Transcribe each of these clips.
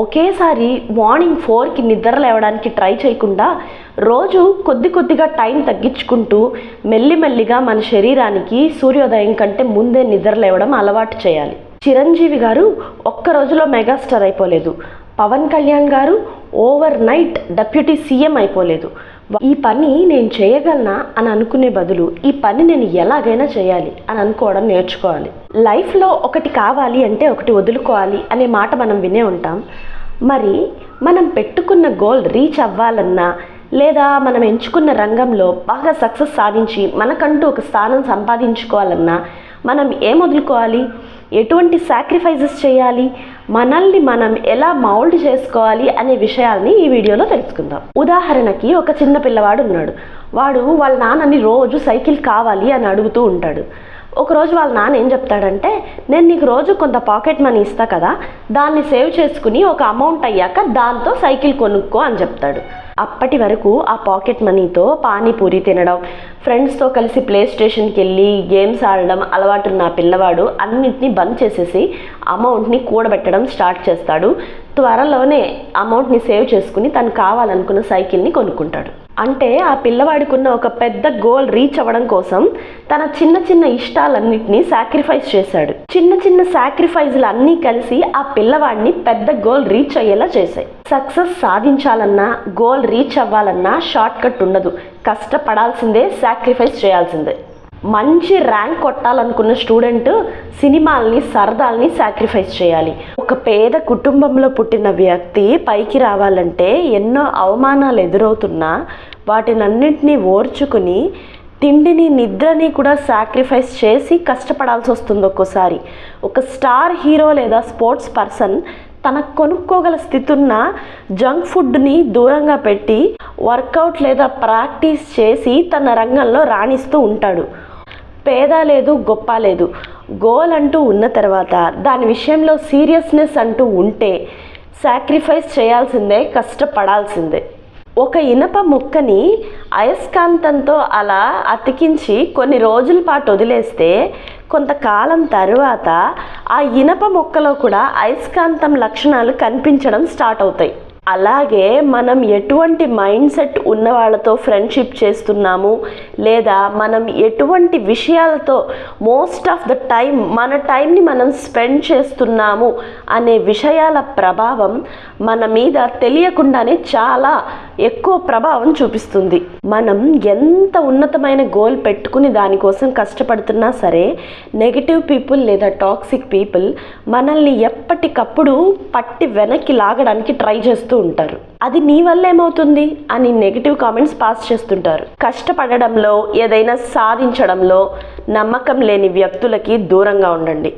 ఒకేసారి మార్నింగ్ ఫోర్కి నిద్ర లేవడానికి ట్రై చేయకుండా రోజు కొద్ది కొద్దిగా టైం తగ్గించుకుంటూ మెల్లిమెల్లిగా మన శరీరానికి సూర్యోదయం కంటే ముందే నిద్ర లేవడం అలవాటు చేయాలి. చిరంజీవి గారు ఒక్క రోజులో మెగాస్టార్ అయిపోలేదు. పవన్ కళ్యాణ్ గారు ఓవర్ నైట్ డెప్యూటీ సీఎం అయిపోలేదు. ఈ పని నేను చేయగలనా అని అనుకునే బదులు ఈ పని నేను ఎలాగైనా చేయాలి అని అనుకోవడం నేర్చుకోవాలి. లైఫ్లో ఒకటి కావాలి అంటే ఒకటి వదులుకోవాలి అనే మాట మనం వినే ఉంటాం. మరి మనం పెట్టుకున్న గోల్ రీచ్ అవ్వాలన్నా లేదా మనం ఎంచుకున్న రంగంలో బాగా సక్సెస్ సాధించి మనకంటూ ఒక స్థానం సంపాదించుకోవాలన్నా మనం ఏం వదులుకోవాలి? ఎటువంటి సాక్రిఫైజెస్ చేయాలి? మనల్ని మనం ఎలా మౌల్డ్ చేసుకోవాలి అనే విషయాల్ని ఈ వీడియోలో తెలుసుకుందాం. ఉదాహరణకి ఒక చిన్న పిల్లవాడు ఉన్నాడు. వాడు వాళ్ళ నాన్నని రోజు సైకిల్ కావాలి అని అడుగుతూ ఉంటాడు. ఒకరోజు వాళ్ళ నాన్న ఏం చెప్తాడంటే నేను నీకు రోజు కొంత పాకెట్ మనీ ఇస్తా కదా దాన్ని సేవ్ చేసుకుని ఒక అమౌంట్ అయ్యాక దాంతో సైకిల్ కొనుక్కో అని చెప్తాడు. అప్పటి వరకు ఆ పాకెట్ మనీతో పానీపూరి తినడం. ఫ్రెండ్స్తో కలిసి ప్లే స్టేషన్కి వెళ్ళి గేమ్స్ ఆడడం అలవాటున్న పిల్లవాడు అన్నింటినీ బంద్ చేసేసి అమౌంట్ని కూడబెట్టడం స్టార్ట్ చేస్తాడు. త్వరలోనే అమౌంట్ని సేవ్ చేసుకుని తను కావాలనుకున్న సైకిల్ని కొనుక్కుంటాడు. అంటే ఆ పిల్లవాడికి ఉన్న ఒక పెద్ద గోల్ రీచ్ అవ్వడం కోసం తన చిన్న చిన్న ఇష్టాలన్నింటినీ సాక్రిఫైస్ చేశాడు. చిన్న చిన్న సాక్రిఫైజ్లు అన్నీ కలిసి ఆ పిల్లవాడిని పెద్ద గోల్ రీచ్ అయ్యేలా చేశాయి. సక్సెస్ సాధించాలన్నా గోల్ రీచ్ అవ్వాలన్నా షార్ట్ కట్ ఉండదు. కష్టపడాల్సిందే సాక్రిఫైస్ చేయాల్సిందే. మంచి ర్యాంక్ కొట్టాలనుకున్న స్టూడెంట్ సినిమాల్ని సరదాల్ని సాక్రిఫైస్ చేయాలి. ఒక పేద కుటుంబంలో పుట్టిన వ్యక్తి పైకి రావాలంటే ఎన్నో అవమానాలు ఎదురవుతున్నా వాటినన్నింటినీ ఓర్చుకుని తిండిని నిద్రని కూడా సాక్రిఫైస్ చేసి కష్టపడాల్సి వస్తుంది ఒక్కోసారి. ఒక స్టార్ హీరో లేదా స్పోర్ట్స్ పర్సన్ తనకు కొనుక్కోగల స్థితి ఉన్న జంక్ ఫుడ్ని దూరంగా పెట్టి వర్కౌట్ లేదా ప్రాక్టీస్ చేసి తన రంగంలో రాణిస్తూ ఉంటాడు. పేద లేదు గొప్ప లేదు. గోల్ అంటూ ఉన్న తర్వాత దాని విషయంలో సీరియస్నెస్ అంటూ ఉంటే సాక్రిఫైస్ చేయాల్సిందే కష్టపడాల్సిందే. ఒక ఇనప ముక్కని అయస్కాంతంతో అలా అతికించి కొన్ని రోజుల పాటు వదిలేస్తే కొంతకాలం తరువాత ఆ ఇనప మొక్కలో కూడా అయస్కాంతం లక్షణాలు కనిపించడం స్టార్ట్ అవుతాయి. అలాగే మనం ఎటువంటి మైండ్ సెట్ ఉన్న వాళ్ళతో ఫ్రెండ్షిప్ చేస్తున్నాము లేదా మనం ఎటువంటి విషయాలతో మోస్ట్ ఆఫ్ ద టైం మన టైంని మనం స్పెండ్ చేస్తున్నాము అనే విషయాల ప్రభావం మన మీద తెలియకుండానే చాలా ఎక్కువ ప్రభావం చూపిస్తుంది. మనం ఎంత ఉన్నతమైన గోల్ పెట్టుకుని దానికోసం కష్టపడుతున్నా సరే నెగిటివ్ పీపుల్ లేదా టాక్సిక్ పీపుల్ మనల్ని ఎప్పటికప్పుడు పట్టి వెనక్కి లాగడానికి ట్రై చేస్తూ ఉంటారు. అది నీ వల్ల ఏమవుతుంది? అని నెగిటివ్ కామెంట్స్ పాస్ చేస్తుంటారు. కష్టపడడంలో ఏదైనా సాధించడంలో నమ్మకం లేని వ్యక్తులకి దూరంగా ఉండండి.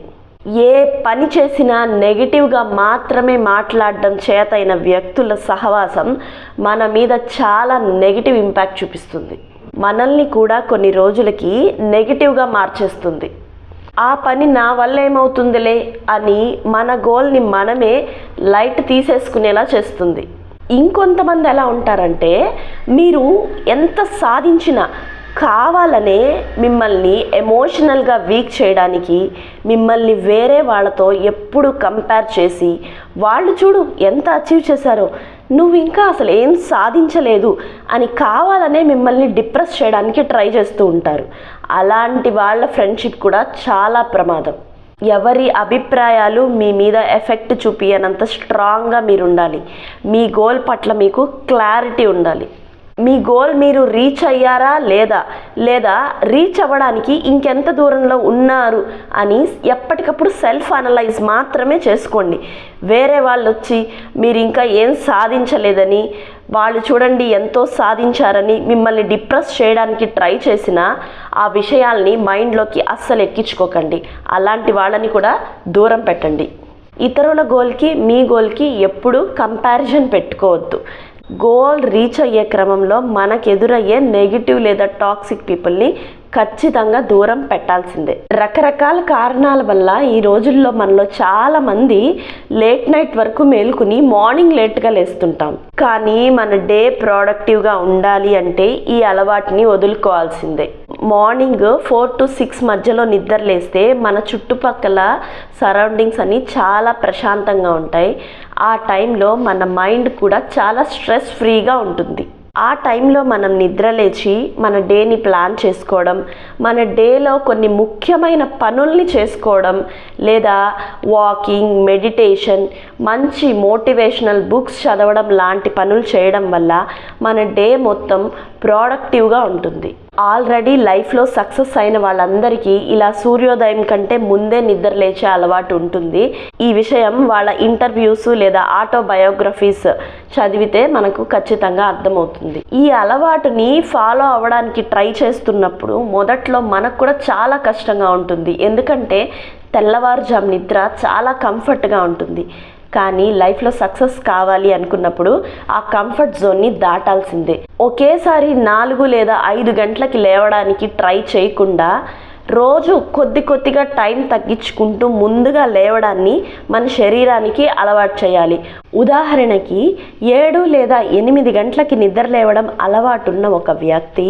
ఏ పని చేసినా నెగిటివ్గా మాత్రమే మాట్లాడడం చేతైన వ్యక్తుల సహవాసం మన మీద చాలా నెగిటివ్ ఇంపాక్ట్ చూపిస్తుంది. మనల్ని కూడా కొన్ని రోజులకి నెగిటివ్గా మార్చేస్తుంది. ఆ పని నా వల్ల ఏమవుతుందిలే అని మన గోల్ని మనమే లైట్ తీసేసుకునేలా చేస్తుంది. ఇంకొంతమంది ఎలా ఉంటారంటే మీరు ఎంత సాధించినా కావాలనే మిమ్మల్ని ఎమోషనల్గా వీక్ చేయడానికి మిమ్మల్ని వేరే వాళ్ళతో ఎప్పుడు కంపేర్ చేసి వాళ్ళు చూడు ఎంత అచీవ్ చేశారో నువ్వు ఇంకా అసలు ఏం సాధించలేదు అని కావాలనే మిమ్మల్ని డిప్రెస్ చేయడానికి ట్రై చేస్తూ ఉంటారు. అలాంటి వాళ్ళ ఫ్రెండ్షిప్ కూడా చాలా ప్రమాదం. ఎవరి అభిప్రాయాలు మీ మీద ఎఫెక్ట్ చూపియనంత స్ట్రాంగ్గా మీరు ఉండాలి మీ గోల్ పట్ల మీకు క్లారిటీ ఉండాలి. మీ గోల్ మీరు రీచ్ అయ్యారా లేదా? లేదా రీచ్ అవ్వడానికి ఇంకెంత దూరంలో ఉన్నారు అని ఎప్పటికప్పుడు సెల్ఫ్ అనలైజ్ మాత్రమే చేసుకోండి. వేరే వాళ్ళు వచ్చి మీరు ఇంకా ఏం సాధించలేదని వాళ్ళు చూడండి ఎంతో సాధించారని మిమ్మల్ని డిప్రెస్ చేయడానికి ట్రై చేసిన ఆ విషయాల్ని మైండ్లోకి అస్సలు ఎక్కించుకోకండి. అలాంటి వాళ్ళని కూడా దూరం పెట్టండి. ఇతరుల గోల్కి మీ గోల్కి ఎప్పుడూ కంపారిజన్ పెట్టుకోవద్దు. గోల్ రీచ్ అయ్యే క్రమంలో మనకు ఎదురయ్యే నెగిటివ్ లేదా టాక్సిక్ పీపుల్ని ఖచ్చితంగా దూరం పెట్టాల్సిందే. రకరకాల కారణాల వల్ల ఈ రోజుల్లో మనలో చాలా మంది లేట్ నైట్ వరకు మేలుకుని మార్నింగ్ లేట్గా లేస్తుంటాం. కానీ మన డే ప్రోడక్టివ్గా ఉండాలి అంటే ఈ అలవాటుని వదులుకోవాల్సిందే. మార్నింగ్ ఫోర్ టు సిక్స్ మధ్యలో నిద్ర లేస్తే మన చుట్టుపక్కల సరౌండింగ్స్ అన్నీ చాలా ప్రశాంతంగా ఉంటాయి. ఆ టైంలో మన మైండ్ కూడా చాలా స్ట్రెస్ ఫ్రీగా ఉంటుంది. ఆ టైంలో మనం నిద్ర లేచి మన డేని ప్లాన్ చేసుకోవడం మన డేలో కొన్ని ముఖ్యమైన పనుల్ని చేసుకోవడం లేదా వాకింగ్ మెడిటేషన్ మంచి మోటివేషనల్ బుక్స్ చదవడం లాంటి పనులు చేయడం వల్ల మన డే మొత్తం ప్రోడక్టివ్గా ఉంటుంది. ఆల్రెడీ లైఫ్లో సక్సెస్ అయిన వాళ్ళందరికీ ఇలా సూర్యోదయం కంటే ముందే నిద్ర లేచే అలవాటు ఉంటుంది. ఈ విషయం వాళ్ళ ఇంటర్వ్యూస్ లేదా ఆటోబయోగ్రఫీస్ చదివితే మనకు ఖచ్చితంగా అర్థమవుతుంది. ఈ అలవాటుని ఫాలో అవ్వడానికి ట్రై చేస్తున్నప్పుడు మొదట్లో మనకు కూడా చాలా కష్టంగా ఉంటుంది. ఎందుకంటే తెల్లవారుజాము నిద్ర చాలా కంఫర్ట్గా ఉంటుంది. కానీ లైఫ్లో సక్సెస్ కావాలి అనుకున్నప్పుడు ఆ కంఫర్ట్ జోన్ని దాటాల్సిందే. ఒకేసారి నాలుగు లేదా ఐదు గంటలకి లేవడానికి ట్రై చేయకుండా రోజు కొద్ది కొద్దిగా టైం తగ్గించుకుంటూ ముందుగా లేవడాన్ని మన శరీరానికి అలవాటు చేయాలి. ఉదాహరణకి ఏడు లేదా ఎనిమిది గంటలకి నిద్ర లేవడం అలవాటున్న ఒక వ్యక్తి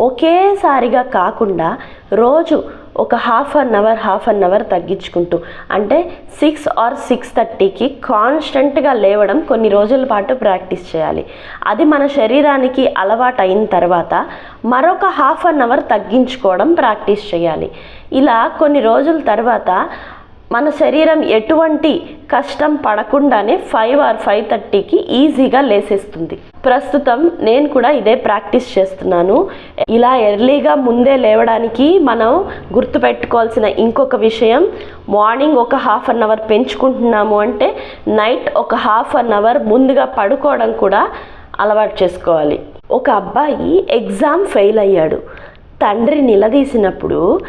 ఒకేసారిగా కాకుండా రోజు ఒక half an hour half an hour తగ్గించుకుంటూ అంటే సిక్స్ ఆర్ సిక్స్ థర్టీకి కాన్స్టెంట్గా లేవడం కొన్ని రోజుల పాటు ప్రాక్టీస్ చేయాలి. అది మన శరీరానికి అలవాటు అయిన తర్వాత మరొక హాఫ్ అన్ అవర్ తగ్గించుకోవడం ప్రాక్టీస్ చేయాలి. ఇలా కొన్ని రోజుల తర్వాత మన శరీరం ఎటువంటి కష్టం పడకుండానే ఫైవ్ ఆర్ ఫైవ్ థర్టీకి ఈజీగా లేసేస్తుంది. ప్రస్తుతం నేను కూడా ఇదే ప్రాక్టీస్ చేస్తున్నాను. ఇలా ఎర్లీగా ముందే లేవడానికి మనం గుర్తుపెట్టుకోవాల్సిన ఇంకొక విషయం మార్నింగ్ ఒక హాఫ్ అన్ అవర్ పెంచుకుంటున్నాము అంటే నైట్ ఒక హాఫ్ అన్ అవర్ ముందుగా పడుకోవడం కూడా అలవాటు చేసుకోవాలి. ఒక అబ్బాయి ఎగ్జామ్ ఫెయిల్ అయ్యాడు. తండ్రి నిలదీసినప్పుడు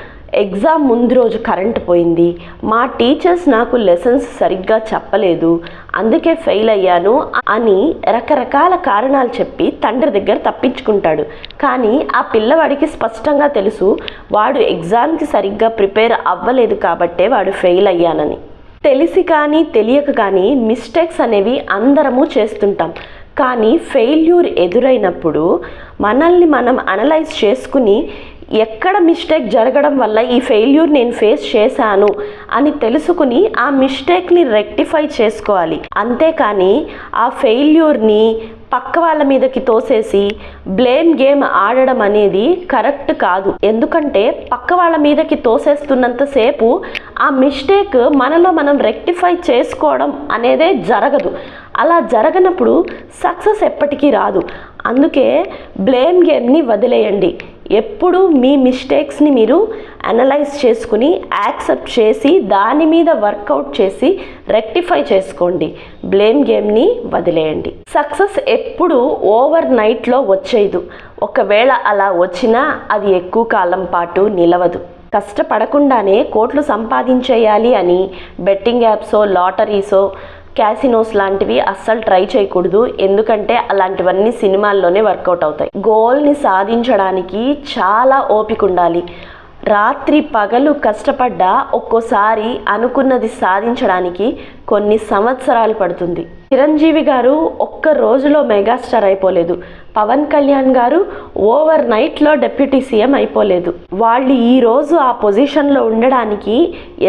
ఎగ్జామ్ ముందు రోజు కరెంట్ పోయింది. మా టీచర్స్ నాకు లెసన్స్ సరిగ్గా చెప్పలేదు. అందుకే ఫెయిల్ అయ్యాను అని రకరకాల కారణాలు చెప్పి తండ్రి దగ్గర తప్పించుకుంటాడు. కానీ ఆ పిల్లవాడికి స్పష్టంగా తెలుసు వాడు ఎగ్జామ్కి సరిగ్గా ప్రిపేర్ అవ్వలేదు కాబట్టే వాడు ఫెయిల్ అయ్యానని. తెలిసి కానీ తెలియక కానీ మిస్టేక్స్ అనేవి అందరము చేస్తుంటాం. కానీ ఫెయిల్యూర్ ఎదురైనప్పుడు మనల్ని మనం అనలైజ్ చేసుకుని ఎక్కడ మిస్టేక్ జరగడం వల్ల ఈ ఫెయిల్యూర్ నేను ఫేస్ చేశాను అని తెలుసుకుని ఆ మిస్టేక్ని రెక్టిఫై చేసుకోవాలి. అంతేకాని ఆ ఫెయిల్యూర్ని పక్క వాళ్ళ మీదకి తోసేసి బ్లేమ్ గేమ్ ఆడడం అనేది కరెక్ట్ కాదు. ఎందుకంటే పక్క వాళ్ళ మీదకి తోసేస్తున్నంతసేపు ఆ మిస్టేక్ మనలో మనం రెక్టిఫై చేసుకోవడం అనేదే జరగదు. అలా జరగనప్పుడు సక్సెస్ ఎప్పటికీ రాదు. అందుకే బ్లేమ్ గేమ్ని వదిలేయండి. ఎప్పుడు మీ మిస్టేక్స్ని మీరు అనలైజ్ చేసుకుని యాక్సెప్ట్ చేసి దాని మీద వర్కౌట్ చేసి రెక్టిఫై చేసుకోండి. బ్లేమ్ గేమ్ని వదిలేయండి. సక్సెస్ ఎప్పుడు ఓవర్ నైట్లో వచ్చేదు ఒకవేళ అలా వచ్చినా అది ఎక్కువ కాలం పాటు నిలవదు. కష్టపడకుండానే కోట్లు సంపాదించేయాలి అని బెట్టింగ్ యాప్సో లాటరీసో క్యాసినోస్ లాంటివి అస్సలు ట్రై చేయకూడదు. ఎందుకంటే అలాంటివన్నీ సినిమాల్లోనే వర్కౌట్ అవుతాయి. గోల్ని సాధించడానికి చాలా ఓపిక ఉండాలి. రాత్రి పగలు కష్టపడ్డా ఒక్కోసారి అనుకున్నది సాధించడానికి కొన్ని సంవత్సరాలు పడుతుంది. చిరంజీవి గారు ఒక్క రోజులో మెగాస్టార్ అయిపోలేదు. పవన్ కళ్యాణ్ గారు ఓవర్ నైట్లో డెప్యూటీ సీఎం అయిపోలేదు. వాళ్ళు ఈరోజు ఆ పొజిషన్లో ఉండడానికి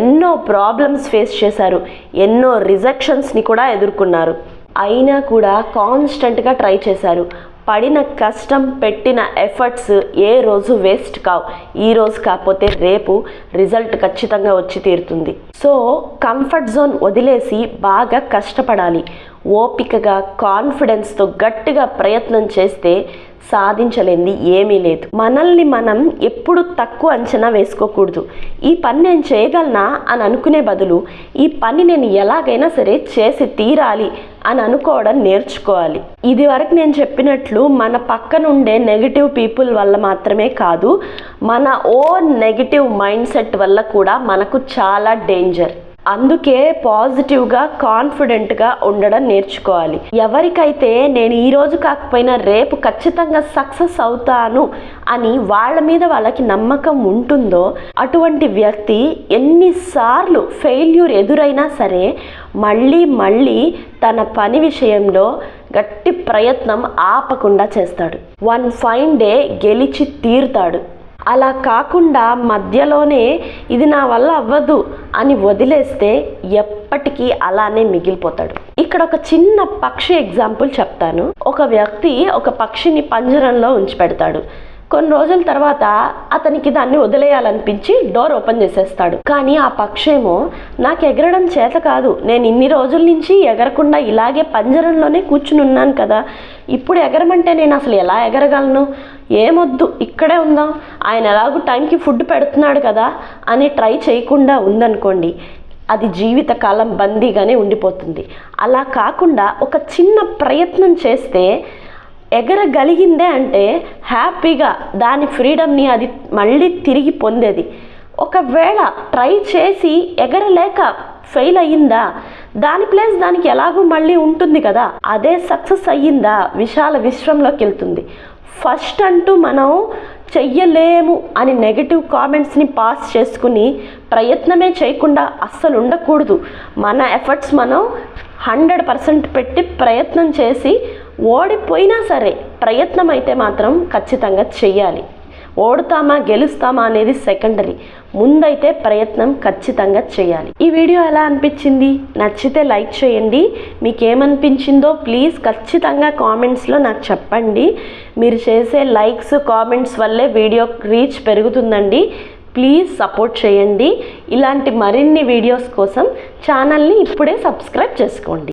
ఎన్నో ప్రాబ్లమ్స్ ఫేస్ చేశారు. ఎన్నో రిజెక్షన్స్ని కూడా ఎదుర్కొన్నారు. అయినా కూడా కాన్స్టెంట్గా ట్రై చేశారు. పడిన కష్టం పెట్టిన ఎఫర్ట్స్ ఏ రోజు వేస్ట్ కావు. ఈ రోజు కాకపోతే రేపు రిజల్ట్ ఖచ్చితంగా వచ్చి తీరుతుంది. సో కంఫర్ట్ జోన్ వదిలేసి బాగా కష్టపడాలి. ఓపికగా కాన్ఫిడెన్స్తో గట్టిగా ప్రయత్నం చేస్తే సాధించలేంది ఏమీ లేదు. మనల్ని మనం ఎప్పుడు తక్కువ అంచనా వేసుకోకూడదు. ఈ పని నేను చేయగలనా అని అనుకునే బదులు ఈ పని నేను ఎలాగైనా సరే చేసి తీరాలి అని అనుకోవడం నేర్చుకోవాలి. ఇది వరకు నేను చెప్పినట్లు మన పక్కనుండే నెగిటివ్ పీపుల్ వల్ల మాత్రమే కాదు మన ఓన్ నెగిటివ్ మైండ్ సెట్ వల్ల కూడా మనకు చాలా డేంజర్. అందుకే పాజిటివ్గా కాన్ఫిడెంట్గా ఉండడం నేర్చుకోవాలి. ఎవరికైతే నేను ఈరోజు కాకపోయినా రేపు ఖచ్చితంగా సక్సెస్ అవుతాను అని వాళ్ళ మీద వాళ్ళకి నమ్మకం ఉంటుందో అటువంటి వ్యక్తి ఎన్నిసార్లు ఫెయిల్యూర్ ఎదురైనా సరే మళ్ళీ మళ్ళీ తన పని విషయంలో గట్టి ప్రయత్నం ఆపకుండా చేస్తాడు. వన్ ఫైన్ డే గెలిచి తీరుతాడు. అలా కాకుండా మధ్యలోనే ఇది నా వల్ల అవ్వదు అని వదిలేస్తే ఎప్పటికీ అలానే మిగిలిపోతాడు. ఇక్కడ ఒక చిన్న పక్షి ఎగ్జాంపుల్ చెప్తాను. ఒక వ్యక్తి ఒక పక్షిని పంజరంలో ఉంచి పెడతాడు. కొన్ని రోజుల తర్వాత అతనికి దాన్ని వదిలేయాలనిపించి డోర్ ఓపెన్ చేసేస్తాడు. కానీ ఆ పక్షేమో నాకు ఎగరడం చేత కాదు. నేను ఇన్ని రోజుల నుంచి ఎగరకుండా ఇలాగే పంజరంలోనే కూర్చుని ఉన్నాను కదా. ఇప్పుడు ఎగరమంటే నేను అసలు ఎలా ఎగరగలను? ఏమొద్దు ఇక్కడే ఉందాం. ఆయన ఎలాగూ టైంకి ఫుడ్ పెడుతున్నాడు కదా అని ట్రై చేయకుండా ఉందనుకోండి అది జీవితకాలం బందీగానే ఉండిపోతుంది. అలా కాకుండా ఒక చిన్న ప్రయత్నం చేస్తే ఎగరగలిగిందే అంటే హ్యాపీగా దాని ఫ్రీడమ్ని అది మళ్ళీ తిరిగి పొందేది. ఒకవేళ ట్రై చేసి ఎగరలేక ఫెయిల్ అయ్యిందా? దాని ప్లేస్ దానికి ఎలాగో మళ్ళీ ఉంటుంది కదా అదే సక్సెస్ అయ్యిందా? విశాల విశ్వంలోకి వెళ్తుంది. ఫస్ట్ అంటూ మనం చెయ్యలేము అని నెగిటివ్ కామెంట్స్ని పాస్ చేసుకుని ప్రయత్నమే చేయకుండా అస్సలు ఉండకూడదు. మన ఎఫర్ట్స్ మనం హండ్రెడ్ పర్సెంట్ పెట్టి ప్రయత్నం చేసి ఓడిపోయినా సరే ప్రయత్నం అయితే మాత్రం ఖచ్చితంగా చెయ్యాలి. ఓడుతామా గెలుస్తామా అనేది సెకండరీ. ముందైతే ప్రయత్నం ఖచ్చితంగా చేయాలి ఈ వీడియో ఎలా అనిపించింది? నచ్చితే లైక్ చేయండి. మీకు ఏమనిపించిందో ప్లీజ్ ఖచ్చితంగా కామెంట్స్లో నాకు చెప్పండి. మీరు చేసే లైక్స్ కామెంట్స్ వల్లే వీడియో రీచ్ పెరుగుతుందండి. ప్లీజ్ సపోర్ట్ చేయండి. ఇలాంటి మరిన్ని వీడియోస్ కోసం ఛానల్ని ఇప్పుడే సబ్స్క్రైబ్ చేసుకోండి.